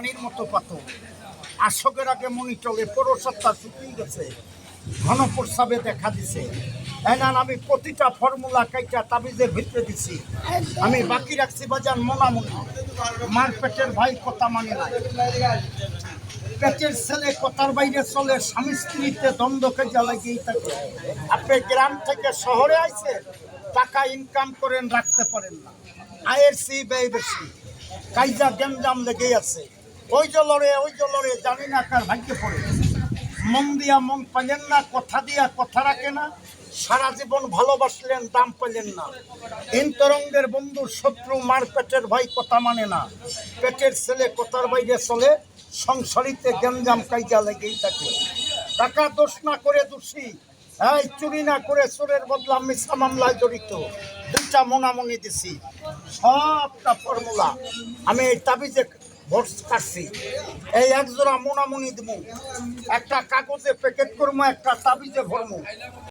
পানির মতো পাথর। আশকের আগে মনি চলে পৌর শুকিয়ে গেছে ঘন প্রস্রাবে দেখা দিছে। এনান আমি প্রতিটা ফর্মুলা কাইটা তাবিজের ভিতরে দিছি। আমি বাকি রাখছি বাজান মনামনি। মার পেটের ভাই কথা মানে না পেটের ছেলে কথার বাইরে চলে, স্বামী স্ত্রীতে দ্বন্দ্বকে জ্বালাগিয়েই থাকে। আপনি গ্রাম থেকে শহরে আইছে টাকা ইনকাম করেন, রাখতে পারেন না। আয়ের সি ব্যয় বেশি। কাইজা গেঞ্জাম লেগেই আছে। ওই লড়ে, ওই যে লড়ে, জানি না কার ভাগ্যে পড়ে। মন দিয়া মন পাইলেন না, কথা দিয়া কথা রাখে না। সারা জীবন ভালোবাসলেন, দাম পেলেন না। ইন্তরঙ্গের বন্ধু শত্রু মার পেটের ভাই কথা মানে না। পেটের ছেলে কথার বাইরে চলে, সংসারিতে গেঞ্জাম কাইজা লেগেই থাকে। টাকা দোষ না করে দোষী, এই চুরি না করে চোরের বদলা মিশা মামলায় জড়িত। দুইটা মোনামনি দিছি। সবটা ফর্মুলা। আমি এই তাবিজে ভোট কাটছি। এই একজোড়া মোনামুনি দিব একটা কাগজে প্যাকেট করব একটা তাবিজে ভরবো